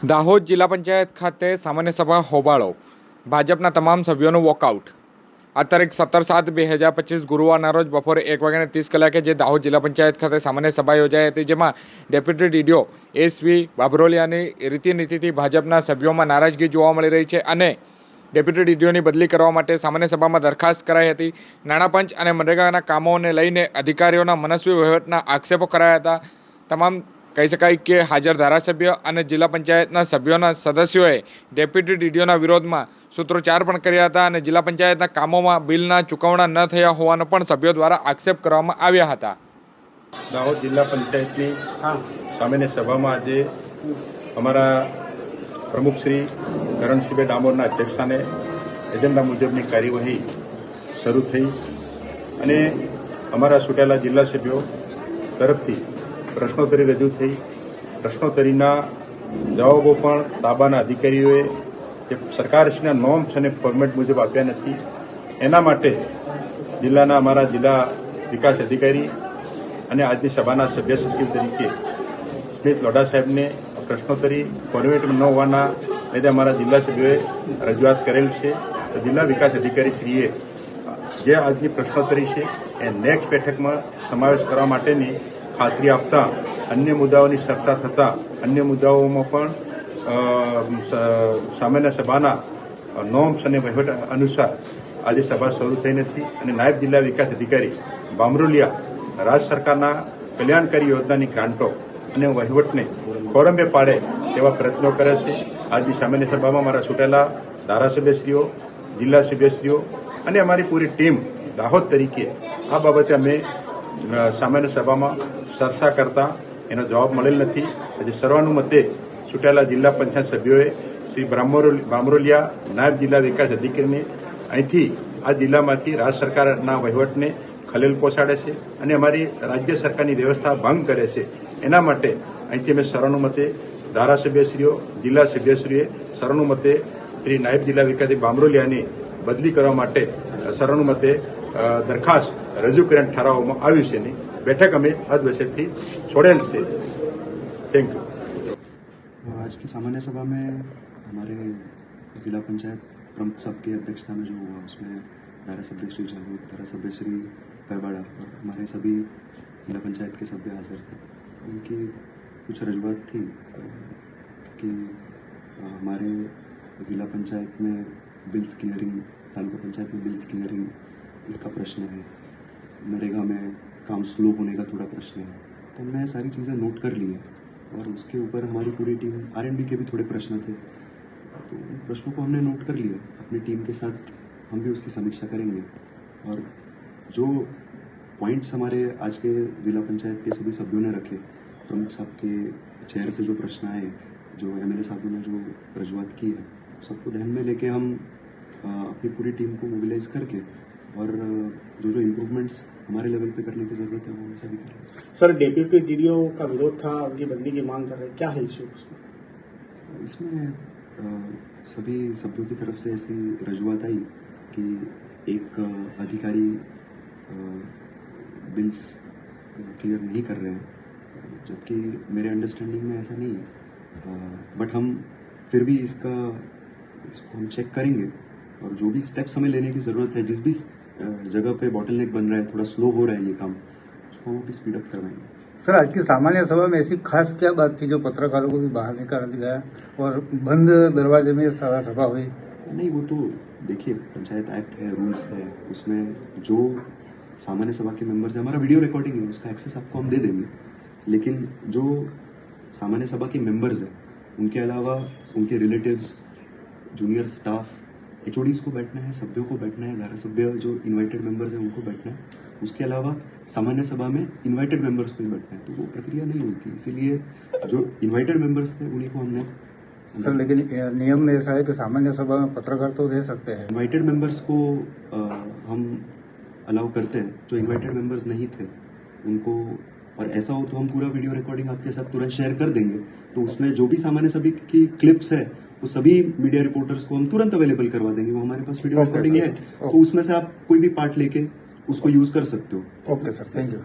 દાહોદ જિલ્લા પંચાયત ખાતે સામાન્ય સભા હોબાળો. ભાજપના તમામ સભ્યોનું વોકઆઉટ. આ તારીખ સત્તર સાત બે હજાર પચીસ ગુરુવારના રોજ બપોરે એક વાગ્યાને ત્રીસ કલાકે જે દાહોદ જિલ્લા પંચાયત ખાતે સામાન્ય સભા યોજાઈ હતી, જેમાં ડેપ્યુટી ડીડીઓ એસવી બાબરોલિયાની રીતિનીતિથી ભાજપના સભ્યોમાં નારાજગી જોવા મળી રહી છે અને ડેપ્યુટી ડીડીઓની બદલી કરવા માટે સામાન્ય સભામાં દરખાસ્ત કરાઈ હતી. નાણાં પંચ અને મનરેગાના કામોને લઈને અધિકારીઓના મનસ્વી વહીવટના આક્ષેપો કરાયા હતા. તમામ કહી શકાય કે હાજર ધારાસભ્ય અને જિલ્લા પંચાયતના સભ્યોના સદસ્યોએ ડેપ્યુટી ડીડીઓના વિરોધમાં સૂત્રોચ્ચાર પણ કર્યા હતા અને જિલ્લા પંચાયતના કામોમાં બિલના ચૂકવણા ન થયા હોવાનો પણ સભ્યો દ્વારા આક્ષેપ કરવામાં આવ્યા હતા. દાહોદ જિલ્લા પંચાયતની સામેની સભામાં આજે અમારા પ્રમુખ શ્રી કરણસિંહભાઈ ડામોરના અધ્યક્ષસ્થાને એજન્ડા મુજબની કાર્યવાહી શરૂ થઈ અને અમારા છૂટેલા જિલ્લા સભ્યો તરફથી પ્રશ્નોત્તરી રજૂ થઈ. પ્રશ્નોત્તરીના જવાબો પણ તાબાના અધિકારીઓએ જે સરકારશ્રીના નોમ્સ અને ફોર્મેટ મુજબ આપ્યા નથી. એના માટે જિલ્લાના અમારા જિલ્લા વિકાસ અધિકારી અને આજની સભાના સભ્ય સચિવ તરીકે સ્મિત લોઢા સાહેબને પ્રશ્નોત્તરી ફોર્મેટ ન હોવાના લીધે અમારા જિલ્લા સભ્યોએ રજૂઆત કરેલ છે. તો જિલ્લા વિકાસ અધિકારી શ્રીએ જે આજની પ્રશ્નોત્તરી છે એ નેક્સ્ટ બેઠકમાં સમાવેશ કરવા માટેની ખાતરી આપતા, અન્ય મુદ્દાઓની ચર્ચા થતાં, અન્ય મુદ્દાઓમાં પણ સામાન્ય સભાના નોમ્સ અને વહીવટ અનુસાર આજે સભા શરૂ થઈ નથી અને નાયબ જિલ્લા વિકાસ અધિકારી બામરોલિયા રાજ્ય સરકારના કલ્યાણકારી યોજનાની ગ્રાન્ટો અને વહીવટને ખોરંબે પાડે તેવા પ્રયત્નો કરે છે. આજની સામાન્ય સભામાં મારા ચૂંટેલા ધારાસભ્યશ્રીઓ, જિલ્લા સભ્યશ્રીઓ અને અમારી પૂરી ટીમ દાહોદ તરીકે આ બાબતે અમે સામાન્ય સભામાં ચર્ચા કરતા એનો જવાબ મળેલ નથી. આજે સર્વાનુમતે ચૂંટાયેલા જિલ્લા પંચાયત સભ્યોએ શ્રી બામરોલિયા નાયબ જિલ્લા વિકાસ અધિકારીને અહીંથી આ જિલ્લામાંથી રાજ્ય સરકારના વહીવટને ખલેલ પહોંચાડે છે અને અમારી રાજ્ય સરકારની વ્યવસ્થા ભંગ કરે છે. એના માટે અહીંથી અમે સર્વાનુમતે ધારાસભ્યશ્રીઓ, જિલ્લા સભ્યશ્રીએ સર્વાનુમતે શ્રી નાયબ જિલ્લા વિકાસ બામરોલિયાની બદલી કરવા માટે સર્વાનુમતે દરખાસ્ત રજૂ કરીને ઠરાવવામાં આવ્યું છે નહીં બેઠક અમે અધવચ્ચેથી છોડેલ છે થેન્ક યુ आज की सामान्य सभा में हमारे जिला पंचायत प्रमुख साहब की अध्यक्षता में जो हुआ उसमें धारा सभ्य श्री जागरूक धारा सभ्य श्री पैवाड़ा और हमारे सभी जिला पंचायत के सभ्य हाजिर थे उनकी कुछ रजूआत थी अ, कि अ, हमारे जिला पंचायत में बिल्स क्लियरिंग तालुका पंचायत में बिल्स क्लियरिंग इसका प्रश्न है। नरेगा में काम स्लो होने का थोड़ा प्रश्न है। तो हमने सारी चीज़ें नोट कर ली है और उसके ऊपर हमारी पूरी टीम आरएनबी के भी थोड़े प्रश्न थे। तो उन प्रश्नों को हमने नोट कर लिया। अपनी टीम के साथ हम भी उसकी समीक्षा करेंगे। और जो पॉइंट्स हमारे आज के जिला पंचायत के सभी सभ्यों ने रखे, प्रमुख साहब के चेहरे से जो प्रश्न आए, जो एम एल साहबों ने जो रजूआत की है, सबको ध्यान में लेके हम अपनी पूरी टीम को मोबिलाइज करके और जो जो इम्प्रूवमेंट्स हमारे लेवल पे करने की ज़रूरत है वो हम सभी करेंगे सर डेप्यूटी डीडीओ का विरोध था उनकी बदली की मांग कर रहे हैं। क्या है इश्यू इसमें सभी सभ्यों की तरफ़ से ऐसी रजूआत आई कि एक अधिकारी बिल्स क्लियर नहीं कर रहे हैं। जबकि मेरे अंडरस्टैंडिंग में ऐसा नहीं है। बट हम फिर भी इसका इसको हम चेक करेंगे। और जो भी स्टेप्स हमें लेने की ज़रूरत है जिस भी जगह पे बॉटल नेक बन रहा है थोड़ा स्लो हो रहा है ये काम उसको हम भी स्पीड अप करवाएँगे। सर आज की सामान्य सभा में ऐसी खास क्या बात थी जो पत्रकारों को भी बाहर निकाल दिया और बंद दरवाजे में सारा सभा हुई? नहीं वो तो देखिए पंचायत एक्ट है रूल्स है उसमें जो सामान्य सभा के मेंबर्स है हमारा वीडियो रिकॉर्डिंग है उसका एक्सेस आपको हम दे देंगे। लेकिन जो सामान्य सभा के मेंबर्स हैं उनके अलावा उनके रिलेटिव्स जूनियर स्टाफ एच को बैठना है सभ्यों को बैठना है धारा सभ्य जो इनवाइटेड मेंबर्स हैं उनको बैठना है। उसके अलावा सामान्य सभा में इनवाइटेड मेंबर्स को ही बैठना है। तो वो प्रक्रिया नहीं होती। इसीलिए जो इनवाइटेड मेंबर्स थे उन्हीं को हमने सर लेकिन नियम में ऐसा है कि सामान्य सभा में पत्रकार तो दे सकते हैं। इनवाइटेड मेंबर्स को हम अलाउ करते हैं। जो इन्वाइटेड मेंबर्स नहीं थे उनको और ऐसा हो तो हम पूरा वीडियो रिकॉर्डिंग आपके साथ तुरंत शेयर कर देंगे। तो उसमें जो भी सामान्य सभी की क्लिप्स है वो सभी मीडिया रिपोर्टर्स को हम तुरंत अवेलेबल करवा देंगे। वो हमारे पास वीडियो रिकॉर्डिंग है तो उसमें से आप कोई भी पार्ट लेके उसको यूज़ कर सकते हो। Okay sir thank you.